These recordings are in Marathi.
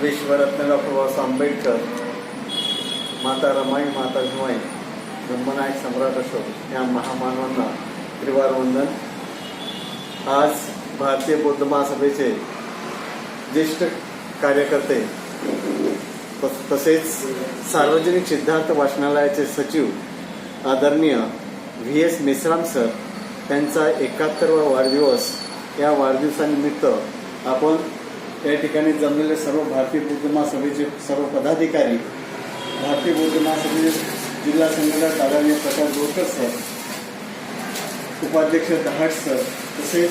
विश्वरत्न डॉक्टर बाबासाहेब आंबेडकर माता रमाई माता जुमाई ब्रह्मनायक सम्राट अशोक या महामानवांना त्रिवार वंदन. आज भारतीय बौद्ध महासभेचे ज्येष्ठ कार्यकर्ते तस- तसेच सार्वजनिक सिद्धार्थ वाचनालयाचे सचिव आदरणीय व्ही. एस. मेश्राम सर त्यांचा एकाहत्तरवा वाढदिवस या वाढदिवसानिमित्त आपण या ठिकाणी जमलेले सर्व भारतीय बौद्ध महासभेचे सर्व पदाधिकारी भारतीय बौद्ध महासभेचे जिल्हा संघटक आदरणीय प्रकाश गोरकर सर उपाध्यक्ष दहाट सर तसेच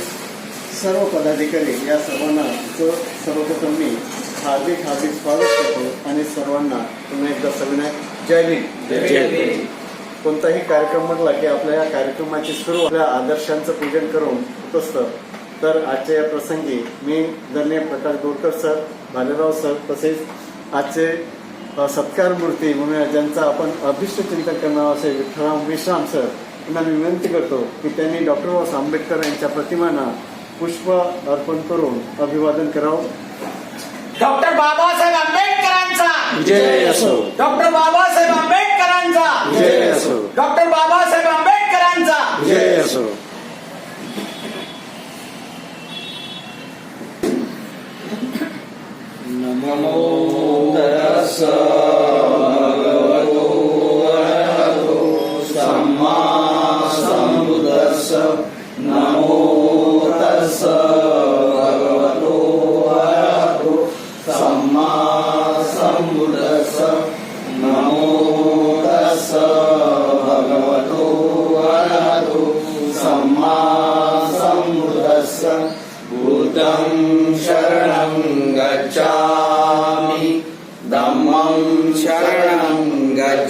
सर्व पदाधिकारी या सर्वांना सर्वप्रथम मी हार्दिक हार्दिक स्वागत करतो आणि सर्वांना पुन्हा एकदा सविनय. जय भीम. कोणताही कार्यक्रम म्हटला की आपल्या या कार्यक्रमाची सुरू आपल्या आदर्शांचं पूजन करून होत असतं. तर आजच्या या प्रसंगी मी धन्य प्रकाश गोरकर सर भालेराव सर तसेच आजचे सत्कार मूर्ती म्हणून ज्यांचा आपण अभिष्ट चिंतन करणार असे विठ्ठलराव मेश्राम सर यांना मी विनंती करतो की त्यांनी डॉक्टर बाबासाहेब आंबेडकर यांच्या प्रतिमांना पुष्प अर्पण करून अभिवादन करावं. डॉक्टर बाबा जय असो डॉक्टर बाबासाहेब आंबेडकरांचा जय असो डॉक्टर बाबासाहेब आंबेडकरांचा जय असो नमो तस्स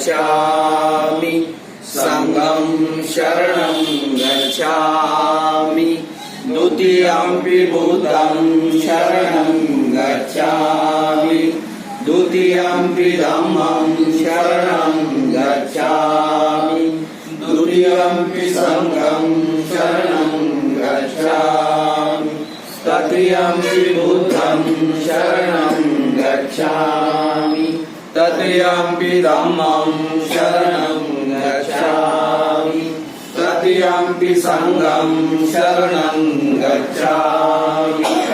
गच्छामि सङ्गं शरणं गच्छामि। द्वितीयम्पि बुद्धं शरणं गच्छामि। द्वितीयम्पि धम्मं शरणं गच्छामि। द्वितीयम्पि सङ्गं शरणं गच्छामि। तृतीयम्पि बुद्धं शरणं गच्छामि तृतीयम्पि धम्मं शरणं गच्छामि। तृतीयम्पि सङ्गं शरणं गच्छामि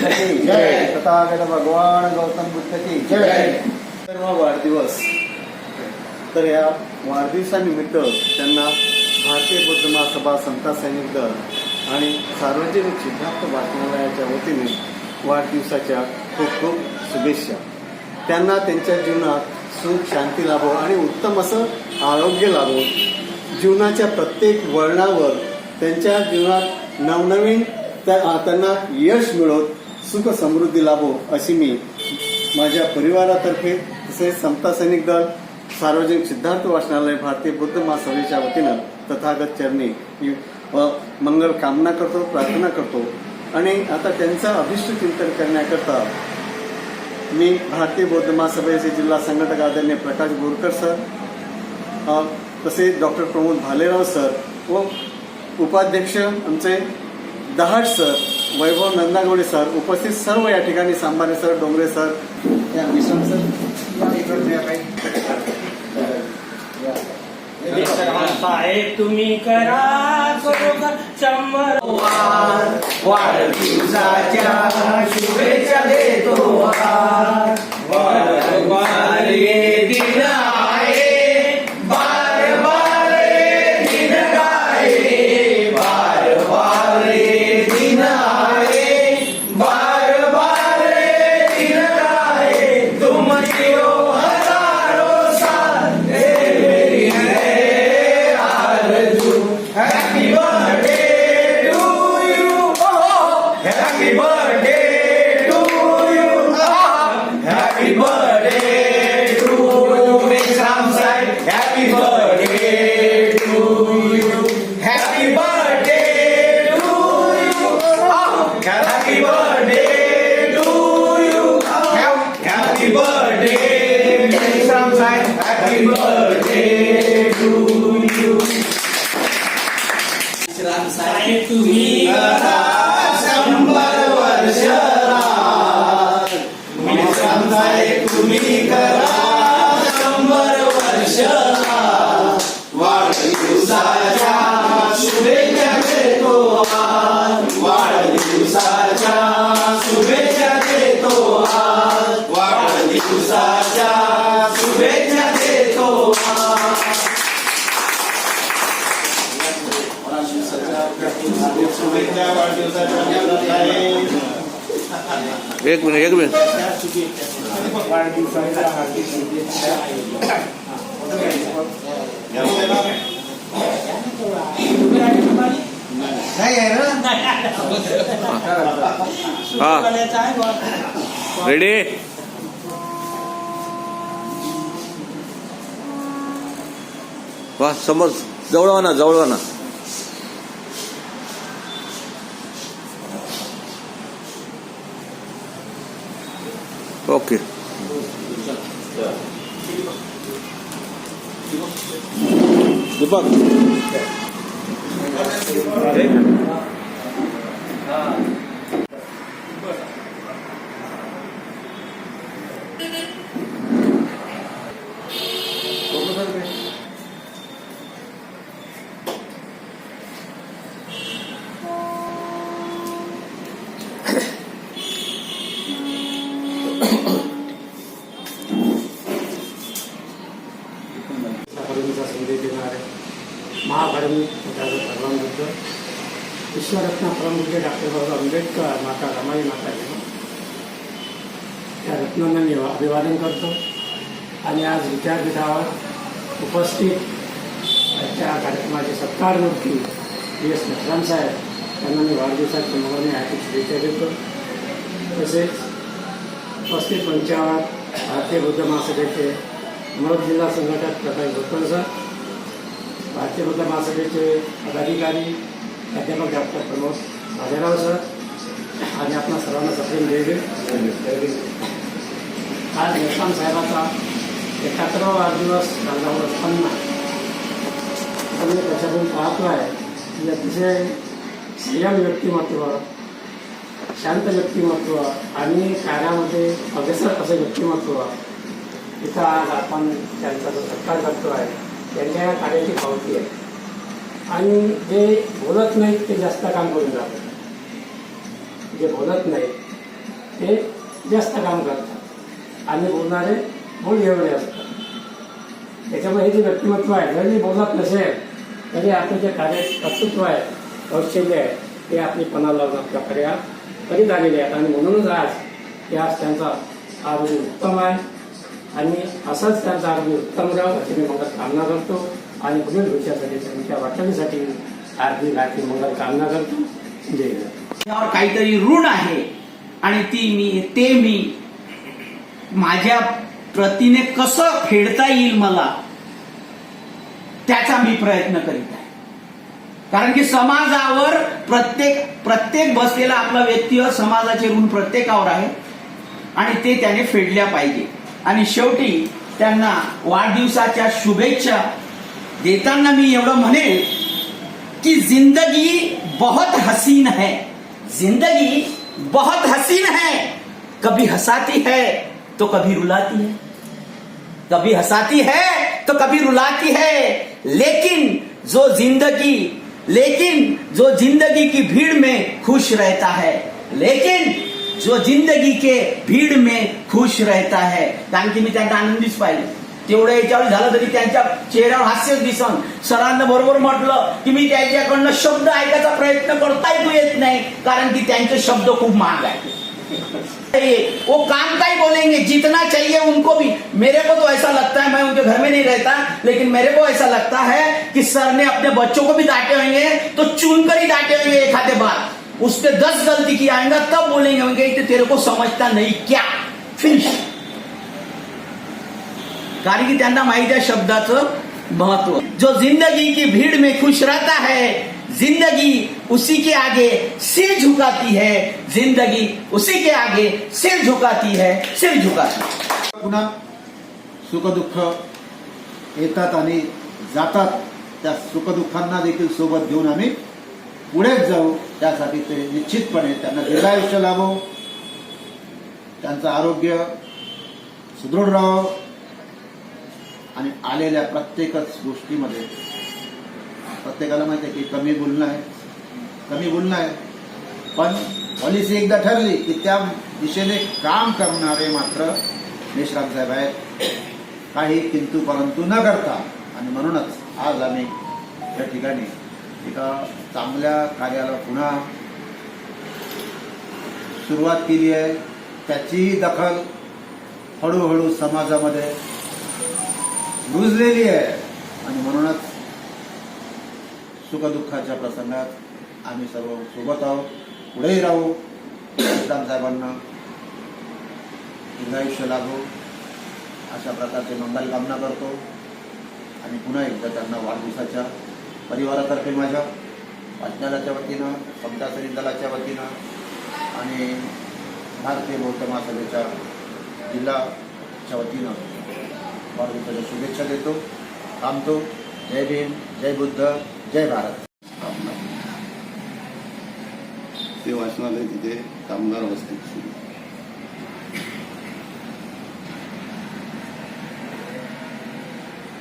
बुद्ध की जय. तथागत भगवान गौतम बुद्ध की जय. सर्व वाढदिवस तर या वाढदिवसानिमित्त त्यांना भारतीय बौद्ध महासभा समता सैनिक दल आणि सार्वजनिक सिद्धार्थ वाचनालयाच्या वतीने वाढदिवसाच्या खूप खूप शुभेच्छा त्यांना त्यांच्या जीवनात सुख शांती लाभो आणि उत्तम असं आरोग्य लाभो जीवनाच्या प्रत्येक वळणावर त्यांच्या जीवनात नवनवीन त्या- त्यांना यश मिळवत सुख समृद्धी लाभो अशी मी माझ्या परिवारातर्फे तसेच समता सैनिक दल सार्वजनिक सिद्धार्थ वाचनालय भारतीय बुद्ध महासभेच्या वतीनं तथागत चरणी मंगल कामना करतो प्रार्थना करतो. आणि आता त्यांचं अभिष्ट चिंतन करण्याकरता मी भारतीय बौद्ध महासभेचे जिल्हा संघटक आदरणीय प्रकाश बोरकर सर तसेच डॉक्टर प्रमोद भालेराव सर व उपाध्यक्ष आमचे दहाड सर वैभव नंदागोडे सर उपस्थित सर्व या ठिकाणी सांबारे सर डोंगरे सर या विश्राम सर या काही. तुम्ही करा शंभर वाढदिवसाच्या शुभेच्छा देतो देतो आज. वाढदिवसाच्या शुभेच्छा देतो आज. वाढदिवसाच्या शुभेच्छा देतो आज शुभेच्छा वाढदिवसाच्या एक मिनिट एक मिनिट हा. रेडी वा समज. जवळवा ना जवळवा ना ओके. दीपक. Oh. विश्वरत्न डॉक्टर बाबासाहेब आंबेडकर माता रमाई माता त्या रत्नांना मी अभिवादन करतो आणि आज विद्यापीठावर उपस्थित त्या कार्यक्रमाचे सत्कार मूर्ती बी एस नटराम साहेब त्यांना मी वाढदिवसाच्या निमित्ताने हार्दिक शुभेच्छा देतो तसेच उपस्थित मंचावर भारतीय बुद्ध महासभेचे अमरावती जिल्हा संघटक प्रकाश भोकर सर भारतीय बुद्ध महासभेचे पदाधिकारी प्राध्यापक डॉक्टर प्रमोद राजाराव सर. आणि आपणा सर्वांना सप्रेम जय आज निशाम साहेबाचा एकाहत्तरावा वाढदिवस साजरा असताना आपण त्याच्यातून पाहतो आहे की अतिशय संयम व्यक्तिमत्व शांत व्यक्तिमत्व आणि कार्यामध्ये अग्रेसर असं व्यक्तिमत्व इथं आज आपण त्यांचा जो सत्कार करतो आहे त्यांच्या या कार्याची पावती आहे. आणि जे बोलत नाहीत ते जास्त काम करून जातात. जे बोलत नाही ते जास्त काम करतात. आणि बोलणारे बोल एवढे असतात. त्याच्यामुळे हे जे व्यक्तिमत्व आहे जरी बोलत नसेल तरी आपलं जे कार्य कर्तृत्व आहे कौशल्य आहे ते आपली पणा लावून प्रक्रिया करीत आलेले आहेत. आणि म्हणूनच आज ते आज त्यांचा आरोग्य उत्तम आहे. आणि असंच त्यांचा आरोग्य उत्तम राहावं अशी मी मंगल कामना करतो. आणि पुढील भविष्यासाठी त्यांच्या वाटणीसाठी हार्दिक हार्दिक मंगल कामना करतो. जय हिंद. त्यावर काहीतरी ऋण आहे. आणि ती मी ते मी माझ्या प्रतीने कसं फेडता येईल मला त्याचा मी प्रयत्न करीत आहे. कारण की समाजावर प्रत्येक प्रत्येक बसलेला आपला व्यक्ती समाजाचे ऋण प्रत्येकावर आहे. आणि ते त्याने फेडल्या पाहिजे. आणि शेवटी त्यांना वाढदिवसाच्या शुभेच्छा देताना मी एवढं म्हणेल की जिंदगी बहुत हसीन है. ज़िंदगी बहुत हसीन है। कभी हंसाती है तो कभी रुलाती है। कभी हंसाती है तो कभी रुलाती है। लेकिन जो ज़िंदगी, लेकिन जो ज़िंदगी की भीड़ में खुश रहता है, लेकिन जो ज़िंदगी के भीड़ में खुश रहता है। कारण की मी त्यांना आनंदीच तेवढं तरी त्यांच्या दिसन. सरांना बरोबर म्हटलं की शब्द ऐकायचा प्रयत्न करता येत नाही. कारण की शब्द खूप महाग चाहिए वो काम का ही बोलेंगे? जितना चाहिए उनको भी. मेरे को तो ऐसा लगता है, मैं उनके घर में नहीं रहता, लेकिन मेरे को ऐसा लगता है कि सर ने अपने बच्चों को भी डांटे होंगे तो चुनकर ही डांटे होंगे एक आधे बार. उसके दस गलती किया आएगा तब बोलेंगे होंगे तेरे को समझता नहीं क्या? फिनिश कारण की त्यांना माहिती आहे शब्दाचं महत्त्व. जो जिंदगी की भीड़ में खुश रहता है जिंदगी उसी के आगे सिर झुकाती है जिंदगी उसी के आगे सिर झुकाती है सिर झुकाती पुन्हा सुखदुःख येतात आणि जातात. त्या सुखदुःखांना देखील सोबत घेऊन आम्ही पुढेच जाऊ. त्यासाठी ते निश्चितपणे त्यांना दीर्घायुष्य लाभो. त्यांचं आरोग्य सुदृढ राहावं आणि आलेल्या प्रत्येकच गोष्टीमध्ये प्रत्येकाला माहिती आहे की कमी बोलणं आहे. कमी बोलणं आहे. पण पॉलिसी एकदा ठरली की त्या दिशेने काम करणारे मात्र मेश्राम साहेब आहेत. काही किंतु परंतु न करता आणि म्हणूनच आज आम्ही या ठिकाणी एका चांगल्या कार्याला पुन्हा सुरुवात केली आहे. त्याचीही दखल हळूहळू समाजामध्ये रुजलेली आहे. आणि म्हणूनच सुखदुःखाच्या प्रसंगात आम्ही सर्व सोबत आहोत. पुढेही राहू. विश्राम साहेबांना दीर्घायुष्य लाभो. अशा प्रकारचे मंगल कामना करतो. आणि पुन्हा एकदा त्यांना वाढदिवसाच्या परिवारातर्फे माझ्या वाचनालयाच्या वतीनं समतासरी दलाच्या वतीनं आणि भारतीय बौद्ध महासभेच्या जिल्हाच्या वतीनं वाढदिवसाच्या शुभेच्छा देतो. थांबतो. जय भीम जय बुद्ध जय भारत. ते वाचनालय तिथे कामगार वस्तीत सुरू.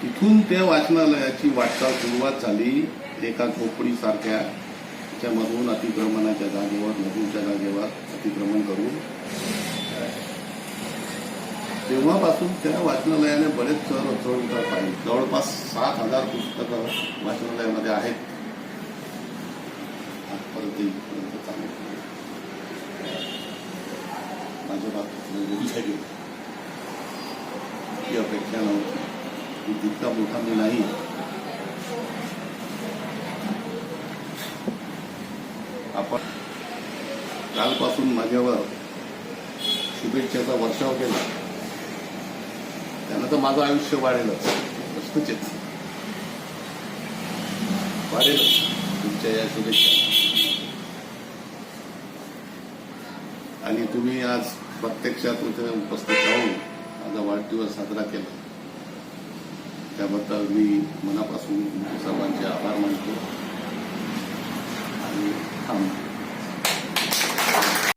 तिथून त्या वाचनालयाची वाटचाल सुरुवात झाली. एका झोपडीसारख्या त्याच्यामधून अतिक्रमणाच्या जागेवर नदीच्या जागेवर अतिक्रमण करून तेव्हापासून त्या वाचनालयाने बरेच चढ चढ पाहिले. जवळपास सात हजार पुस्तकं वाचनालयामध्ये आहेत. आजपर्यंत इथपर्यंत चांगलं माझ्या बाबतीत म्हणजे ही अपेक्षा नव्हती. की तितका मोठा मी नाही. आपण कालपासून माझ्यावर शुभेच्छाचा वर्षाव केला. त्यानं तर माझं आयुष्य वाढेलच वस्तूचेच वाढेलच तुमच्या या शुभेच्छा. आणि तुम्ही आज प्रत्यक्षात इथे उपस्थित राहून माझा वाढदिवस साजरा केला. त्याबद्दल मी मनापासून सर्वांचे आभार मानतो. आणि थांबतो